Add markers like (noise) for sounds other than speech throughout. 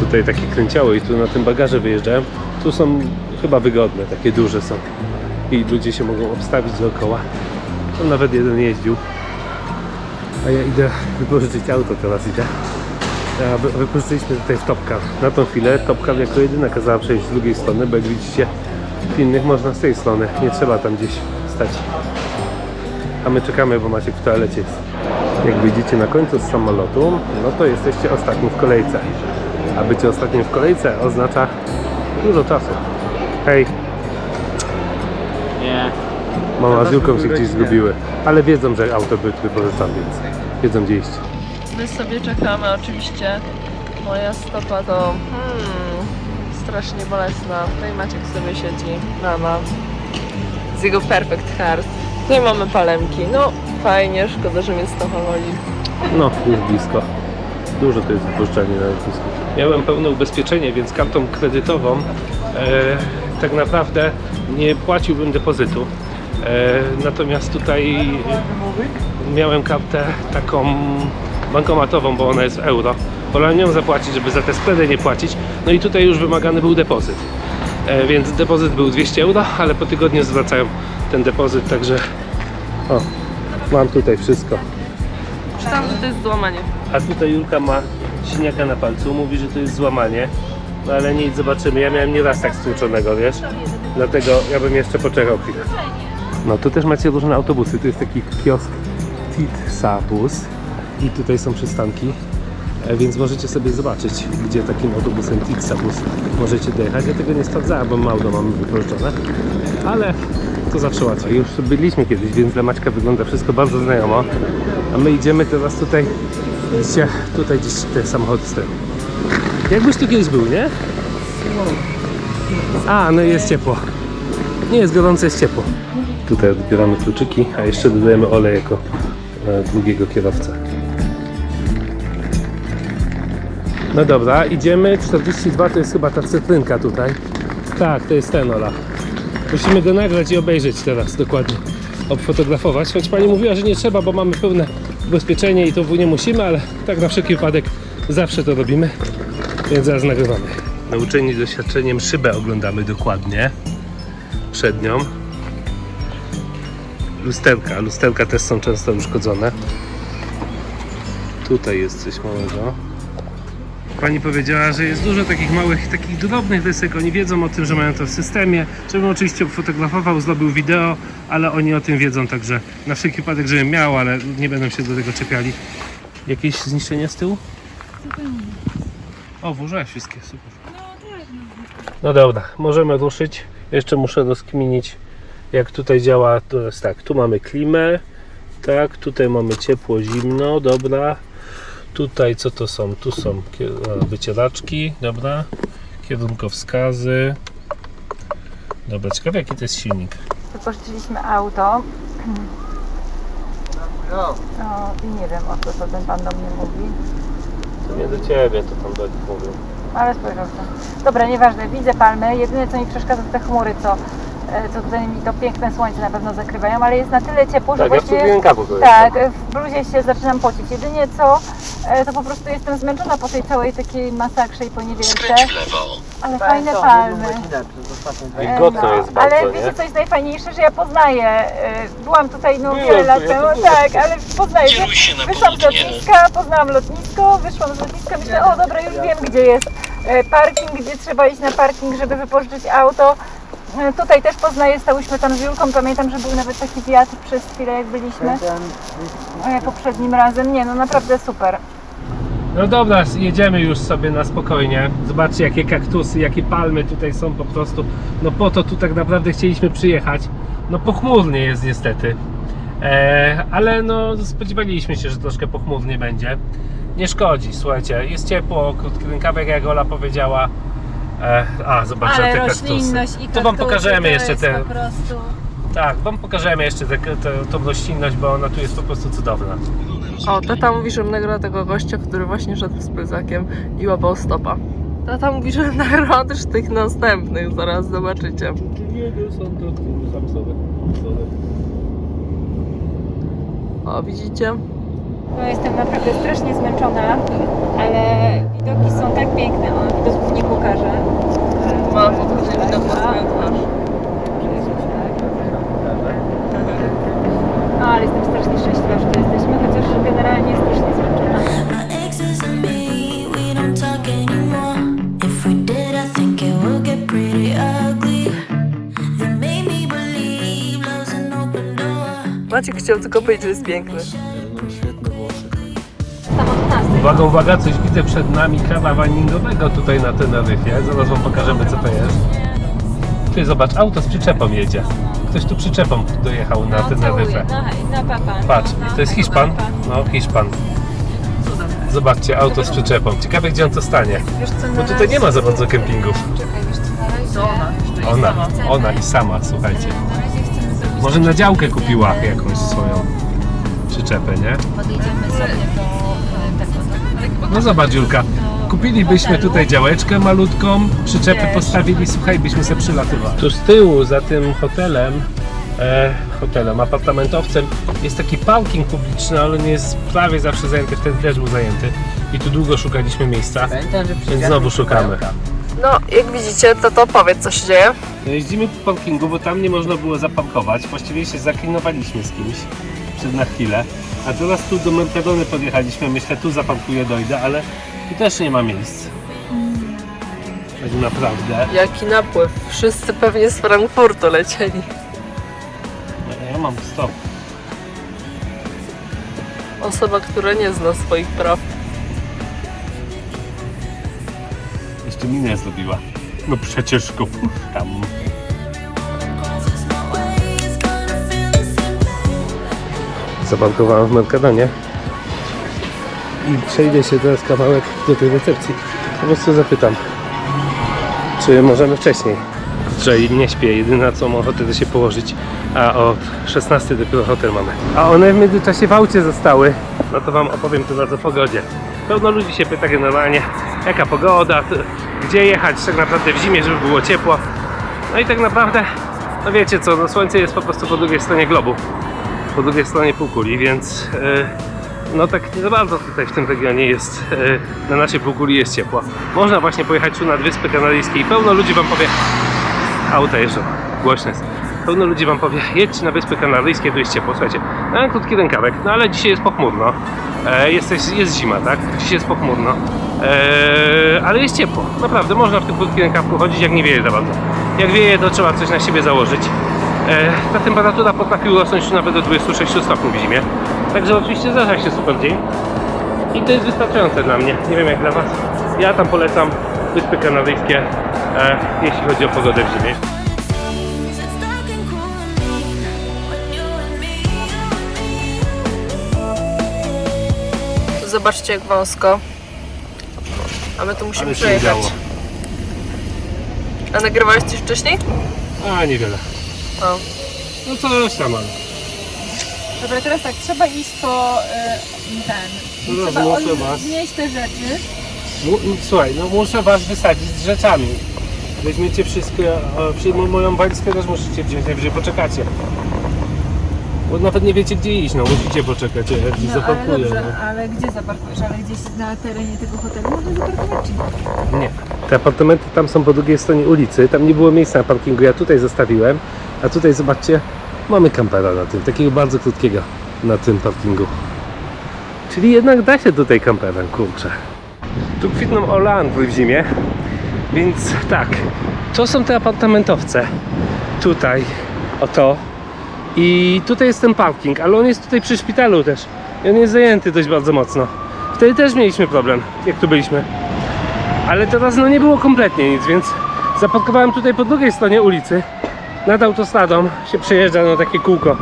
Tutaj takie kręciało i tu na tym bagaże wyjeżdżałem. Tu są chyba wygodne, takie duże są. I ludzie się mogą obstawić dookoła. Tam nawet jeden jeździł. A ja idę wypożyczyć auto, teraz idę. A wy- wypożyczyliśmy tutaj w Topka. Na tą chwilę Topka jako jedyna kazała przejść z drugiej strony, bo jak widzicie w innych można z tej strony. Nie trzeba tam gdzieś stać. A my czekamy, bo Maciek w toalecie. Jak wyjdziecie na końcu z samolotu, no to jesteście ostatni w kolejce. A bycie ostatnim w kolejce oznacza dużo czasu. Hej, Nie. mama z Julką się gdzieś zgubiły. Ale wiedzą, że auto były wypożyczone, więc wiedzą gdzie iść. My sobie czekamy oczywiście. Moja stopa to hmm, strasznie bolesna. Tutaj Maciek sobie siedzi, mama z jego Perfect Heart. Tutaj mamy palemki. No fajnie, szkoda, że mnie stopa boli. No, jest blisko. Dużo to jest wypożyczenie na lotnisku. Miałem pełne ubezpieczenie, więc kartą kredytową e, tak naprawdę nie płaciłbym depozytu. E, natomiast tutaj miałem kartę taką bankomatową, bo ona jest w euro. Wolałem nią zapłacić, żeby za te spready nie płacić. No i tutaj już wymagany był depozyt. E, więc depozyt był 200 euro, ale po tygodniu zwracają ten depozyt, także o, mam tutaj wszystko. Czytam, że to jest złamanie. A tutaj Julka ma siniaka na palcu, mówi, że to jest złamanie. No ale nic, zobaczymy. Ja miałem nieraz tak stłuczonego, wiesz? Dlatego ja bym jeszcze poczekał chwilę. No tu też macie różne autobusy. Tu jest taki kiosk Titsabus i tutaj są przystanki. E, Więc możecie sobie zobaczyć, gdzie takim autobusem Titsabus możecie dojechać. Ja tego nie sprawdzałem, bo mało mamy wypożyczone. Ale to zawsze łatwiej. Już byliśmy kiedyś, więc dla Maćka wygląda wszystko bardzo znajomo. A my idziemy teraz tutaj, widzicie, tutaj gdzieś te samochody stoją. Jakbyś tu kiedyś był, nie? A, no i jest ciepło. Nie jest gorąco, jest ciepło. Tutaj odbieramy kluczyki, a jeszcze dodajemy olej jako e, drugiego kierowcę. No dobra, idziemy. 42 to jest chyba ta cytrynka tutaj. Tak, to jest ten Ola. Musimy go nagrać i obejrzeć teraz dokładnie. Obfotografować. Choć pani mówiła, że nie trzeba, bo mamy pełne ubezpieczenie i to nie musimy, ale tak na wszelki wypadek zawsze to robimy. Więc zaraz nagrywamy. Nauczeni doświadczeniem szybę oglądamy dokładnie. Przednią. Lusterka. Lusterka też są często uszkodzone. Tutaj jest coś małego. Pani powiedziała, że jest dużo takich małych, takich drobnych rysek. Oni wiedzą o tym, że mają to w systemie. Żebym oczywiście fotografował, zrobił wideo, ale oni o tym wiedzą, także na wszelki wypadek, żebym miał, ale nie będą się do tego czepiali. Jakieś zniszczenia z tyłu? O, włożyłaś wszystkie, super. No dobra, możemy ruszyć. Jeszcze muszę rozkminić, jak tutaj działa. To jest tak, tu mamy klimę, tak, tutaj mamy ciepło, zimno, dobra. Tutaj co to są? Tu są wycieraczki, dobra. Kierunkowskazy. Dobra, ciekawe jaki to jest silnik. Wypożyczyliśmy auto. (clears throat) No. I nie wiem o co to ten pan do mnie mówi. To nie do ciebie, to tam do nich mówią. Ale spojrzał tam. Dobra, nieważne, widzę palmy. Jedyne co mi przeszkadza to te chmury, co, co tutaj mi to piękne słońce na pewno zakrywają, ale jest na tyle ciepło, że Tak, ja w właściwie... go Tak, w bluzie się zaczynam pocić. Jedynie co, e, to po prostu jestem zmęczona po tej całej takiej masakrze i poniewierce. Ale fajne palmy. Wilgotno jest ale bardzo, wiecie nie? co jest najfajniejsze, że ja poznaję, e, byłam tutaj no wiele tu, lat ja temu, tak, ale poznaję, Kieruj się na wyszłam z lotniska, poznałam lotnisko, wyszłam z lotniska, myślę, o dobra, już wiem gdzie jest e, parking, gdzie trzeba iść na parking, żeby wypożyczyć auto. E, Tutaj też poznaję, stałyśmy tam z Julką, pamiętam, że był nawet taki wiatr przez chwilę jak byliśmy e, poprzednim razem, nie no naprawdę super. No dobra, jedziemy już sobie na spokojnie. Zobaczcie jakie kaktusy, jakie palmy tutaj są po prostu. No po to tu tak naprawdę chcieliśmy przyjechać. No pochmurnie jest niestety. E, ale no spodziewaliśmy się, że troszkę pochmurnie będzie. Nie szkodzi, słuchajcie, jest ciepło, krótki rękawek jak Ola powiedziała. E, a, zobaczcie te Ale kaktusy. roślinność i To wam kaktusy pokażemy to jeszcze jest te, po prostu... tak, wam pokażemy jeszcze te, te, tą roślinność, bo ona tu jest po prostu cudowna. O, tata mówi, żebym nagrała tego gościa, który właśnie szedł z plecakiem i łapał stopa. Tata mówi, że nagrała też tych następnych, zaraz zobaczycie. są to Samsowe. O, widzicie? No jestem naprawdę strasznie zmęczona, ale widoki są tak piękne, on widok w nich ukaże. Mam podróżny widok pod swoją twarz. No, ale jestem strasznie szczęśliwa, że tu jesteśmy, chociaż generalnie strasznie zmęczona. Maciek chciał tylko powiedzieć, że jest piękny. Uwaga, uwaga, coś widzę przed nami karawaningowego tutaj na Teneryfie. Zaraz wam pokażemy co to jest. Ty zobacz, auto z przyczepą jedzie. Ktoś tu przyczepą dojechał na Teneryfę. Na, na papa. Patrz, no, to jest Hiszpan? No, Hiszpan. Zobaczcie, auto z przyczepą. Ciekawe gdzie on to stanie. Bo tutaj nie ma za bardzo kempingów. Ona. Ona, i sama, słuchajcie. Może na działkę kupiła jakąś swoją przyczepę, nie? Podjedziemy sobie do. No zobacz Julka, kupilibyśmy tutaj działeczkę malutką, przyczepę postawili, słuchaj, byśmy se przylatywali. Tu z tyłu, za tym hotelem, e, hotelem, apartamentowcem jest taki parking publiczny, ale nie jest prawie zawsze zajęty, wtedy też był zajęty. I tu długo szukaliśmy miejsca, więc znowu szukamy. No, jak widzicie, to to powiedz, co się dzieje. No Jeździmy po parkingu, bo tam nie można było zaparkować. Właściwie się zaklinowaliśmy z kimś przed na chwilę. A teraz tu do Mercadony podjechaliśmy. Myślę, tu zaparkuję, dojdę, ale tu też nie ma miejsc. Tak naprawdę. Jaki napływ. Wszyscy pewnie z Frankfurtu lecieli. No, Ja mam stop. Osoba, która nie zna swoich praw. Jeszcze minę zrobiła. No przecież go puszczam. Zaparkowałem w Mercadonie i przejdę się teraz kawałek do tej recepcji. Po prostu zapytam, czy możemy wcześniej. Że nie śpię, jedyna co mam ochotę to się położyć, a od 16 dopiero hotel mamy. A one w międzyczasie w aucie zostały, no to wam opowiem teraz o pogodzie. Pełno ludzi się pyta generalnie, jaka pogoda, gdzie jechać tak naprawdę w zimie, żeby było ciepło. No i tak naprawdę, no wiecie co, no słońce jest po prostu po drugiej stronie globu, po drugiej stronie półkuli, więc e, no tak nie za bardzo tutaj w tym regionie jest, e, na naszej półkuli jest ciepło. Można właśnie pojechać tu nad Wyspy Kanaryjskie i pełno ludzi wam powie, auta jeżdżą, głośne jest. Pełno ludzi wam powie, jedźcie na Wyspy Kanaryjskie, tu jest ciepło, słuchajcie, no krótki rękawek, no ale dzisiaj jest pochmurno, e, jest, jest zima, tak, dzisiaj jest pochmurno, ale jest ciepło, naprawdę, można w tym krótkim rękawku chodzić, jak nie wieje za bardzo. Jak wieje, to trzeba coś na siebie założyć. E, ta temperatura potrafi urosnąć nawet do 26 stopni w zimie, także oczywiście zdarza się super dzień i to jest wystarczające dla mnie, nie wiem jak dla was. Ja tam polecam Wyspy Kanaryjskie, e, jeśli chodzi o pogodę w zimie. Zobaczcie, jak wąsko. A my tu musimy Ale się przejechać. działo. A nagrywałeś coś wcześniej? A, niewiele. No coś tam, ale. Dobra, teraz tak, trzeba iść po e, ten. No trzeba muszę od- was. znieść te rzeczy. Mu- Słuchaj, no muszę was wysadzić z rzeczami. Weźmiecie wszystkie, e, przyjmą moją walizkę też musicie wziąć, najwyżej poczekacie. Bo nawet nie wiecie gdzie iść, no musicie poczekać, ja No ale zapakuję. dobrze, ale gdzie zaparkujesz? Ale gdzieś na terenie tego hotelu można zaparkować czy nie? No. Nie. Te apartamenty tam są po drugiej stronie ulicy, tam nie było miejsca na parkingu, ja tutaj zostawiłem, a tutaj zobaczcie, mamy kampera na tym, takiego bardzo krótkiego na tym parkingu. Czyli jednak da się tutaj kamperem, kurczę. Tu kwitną oleandry w zimie, więc tak, to są te apartamentowce. Tutaj, oto. I tutaj jest ten parking, ale on jest tutaj przy szpitalu też. I on jest zajęty dość bardzo mocno. Wtedy też mieliśmy problem, jak tu byliśmy. Ale teraz no nie było kompletnie nic, więc zaparkowałem tutaj po drugiej stronie ulicy. Nad autostradą się przejeżdża na takie kółko.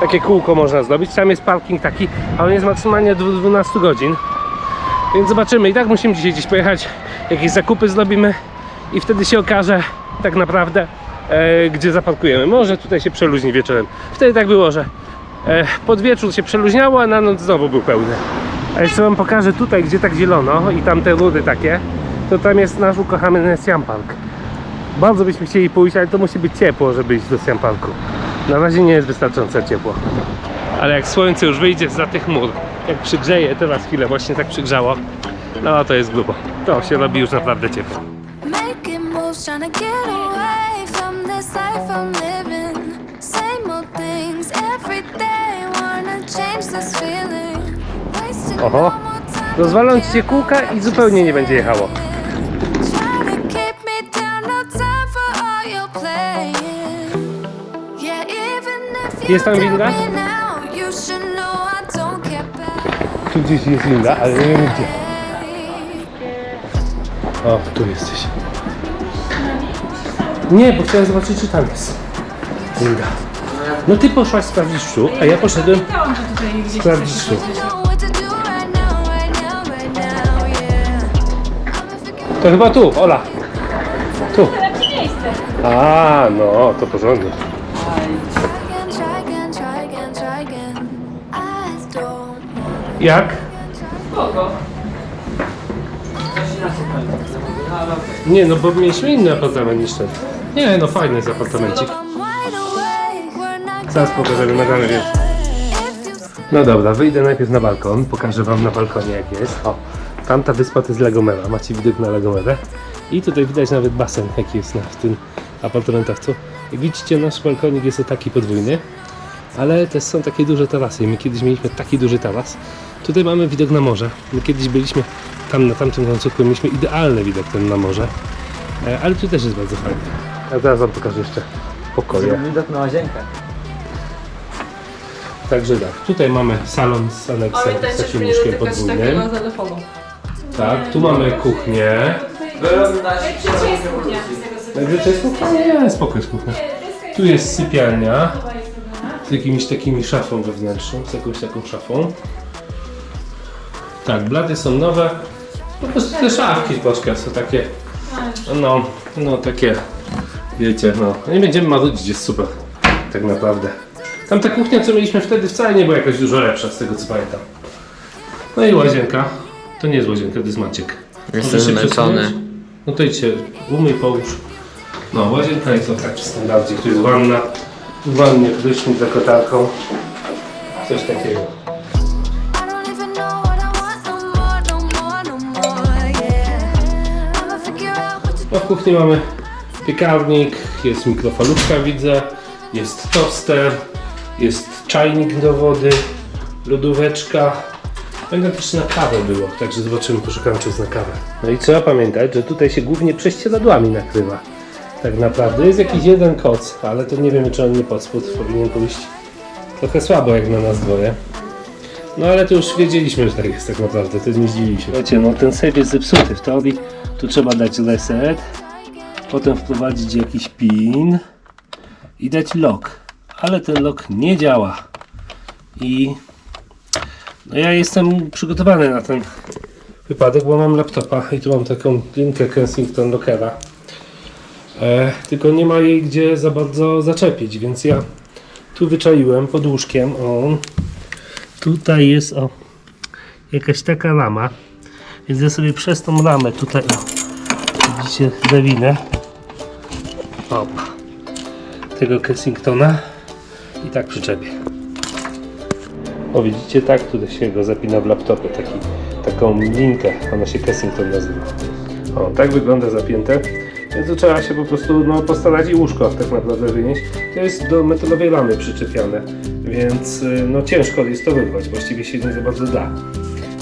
Takie kółko można zrobić. Tam jest parking taki, a on jest maksymalnie do 12 godzin. Więc zobaczymy. I tak musimy dzisiaj gdzieś pojechać. Jakieś zakupy zrobimy i wtedy się okaże tak naprawdę e, gdzie zaparkujemy. Może tutaj się przeluźni wieczorem. Wtedy tak było, że e, pod wieczór się przeluźniało, a na noc znowu był pełny. A jeszcze wam pokażę tutaj, gdzie tak zielono i tam te rury takie, to tam jest nasz ukochany Siam Park. Bardzo byśmy chcieli pójść, ale to musi być ciepło, żeby iść do Siam Parku. Na razie nie jest wystarczająco ciepło. Ale jak słońce już wyjdzie za tych mur, jak przygrzeje, teraz chwilę właśnie tak przygrzało, no to jest grubo. To się robi już naprawdę ciepło. Oho. Rozwalą ci się kółka i zupełnie nie będzie jechało. Jest tam winda? tu gdzieś jest winda, ale nie wiem gdzie. O, tu jesteś. Nie, bo chciałem zobaczyć, czy tam jest winda. No ty poszłaś sprawdzić tu, a ja poszedłem sprawdzić what to chyba tu, Ola. Tu. A, no, to porządnie. Jak? Kogo? Nie, no bo mieliśmy inny apartament niż ten. Nie, no fajny jest apartamencik. Zaraz pokażemy. If you No dobra, wyjdę najpierw na balkon, pokażę wam na balkonie jak jest. O, tamta wyspa to jest Lagomera, macie widok na Lagomerę. I tutaj widać nawet basen jaki jest na, w tym apartamentowcu. Jak widzicie nasz balkonik jest taki podwójny, ale też są takie duże tarasy. My kiedyś mieliśmy taki duży taras. Tutaj mamy widok na morze. My kiedyś byliśmy tam na tamtym końcówku, mieliśmy idealny widok ten na morze. E, Ale tu też jest bardzo fajnie. A zaraz wam pokażę jeszcze pokoje. Widok na łazienkę. Także tak, tutaj mamy salon z aneksem, z takim łóżkiem podwójnym. Tak, tu mamy kuchnię. Gdzie jest kuchnia to jest kuchnia? Nie, spoko jest kuchnia. Tu jest sypialnia z jakimiś takimi szafą wewnętrzną, z jakąś taką szafą. Tak, blady są nowe. Po prostu te szafki troszkę są takie, no, no takie, wiecie, no. Nie będziemy marudzić, jest super, tak naprawdę. Tamta kuchnia, co mieliśmy wtedy, wcale nie była jakoś dużo lepsza, z tego co pamiętam. No i łazienka. To nie jest łazienka, to jest Maciek. Jestem Możesz się zmęczony. przesunąć? No to idź się, umyj, połóż. No, łazienka jest o tak standardzie, tu jest wanna. W wannie prysznic za kotarką. Coś takiego. No w kuchni mamy piekarnik, jest mikrofalówka widzę, jest toster, jest czajnik do wody, lodóweczka. Będę też na kawę było, także zobaczymy, poszukamy czy jest na kawę. No i trzeba pamiętać, że tutaj się głównie prześcieradłami nakrywa. Tak naprawdę jest jakiś jeden koc, ale to nie wiemy czy on nie pod spód powinien pójść trochę słabo jak na nas dwoje. No ale to już wiedzieliśmy, że tak jest tak naprawdę, to nie zdziwiliśmy. Wiecie, no ten save jest zepsuty w teorii, tu trzeba dać reset, potem wprowadzić jakiś pin i dać lock, ale ten lock nie działa. I no ja jestem przygotowany na ten wypadek, bo mam laptopa i tu mam taką linkę Kensington Lockera e, tylko nie ma jej gdzie za bardzo zaczepić, więc ja tu wyczaiłem pod łóżkiem tutaj jest o jakaś taka rama więc ja sobie przez tą ramę tutaj o, widzicie zawinę op, tego Kensingtona. I tak przyczepię o widzicie tak tutaj się go zapina w laptopie taki, taką linkę. Ona się Kensington nazywa. O tak wygląda zapięte więc trzeba się po prostu no, postarać i łóżko tak naprawdę wynieść to jest do metalowej ramy przyczepiane więc y, no ciężko jest to wyrwać właściwie się nie za bardzo da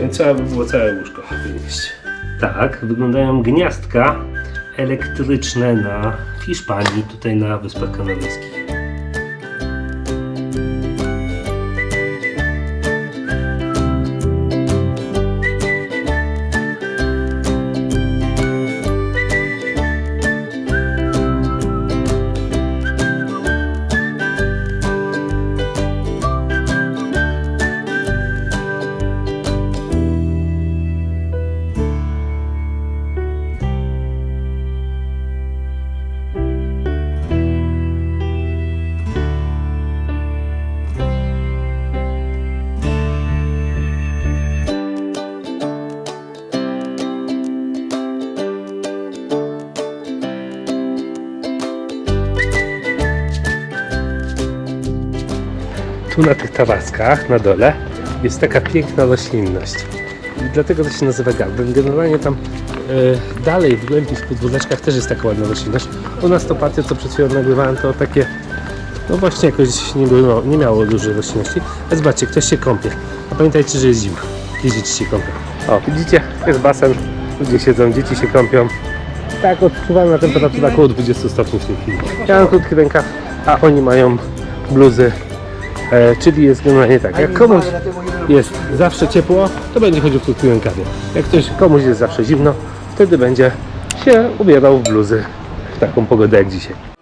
więc trzeba by było całe łóżko wynieść. Tak, wyglądają gniazdka elektryczne na Hiszpanii, tutaj na Wyspach Kanaryjskich. Tu na tych tawaskach, na dole, jest taka piękna roślinność. Dlatego to się nazywa garden. Generalnie tam e, dalej, w głębi, w podwóreczkach też jest taka ładna roślinność. U nas to co przed chwilą nagrywałem, to takie no właśnie jakoś nie, było, nie miało dużej roślinności. Ale zobaczcie, ktoś się kąpie. A pamiętajcie, że jest zima. Gdzie dzieci się kąpią. O, widzicie? Jest basen. Ludzie siedzą, dzieci się kąpią. Tak, odczuwalna temperatura około 20 stopni w tej chwili. Ja mam krótki rękaw, a oni mają bluzy E, czyli jest generalnie tak, jak komuś jest zawsze ciepło, to będzie chodził w krótkim rękawie. Jak ktoś, komuś jest zawsze zimno, wtedy będzie się ubierał w bluzy w taką pogodę jak dzisiaj.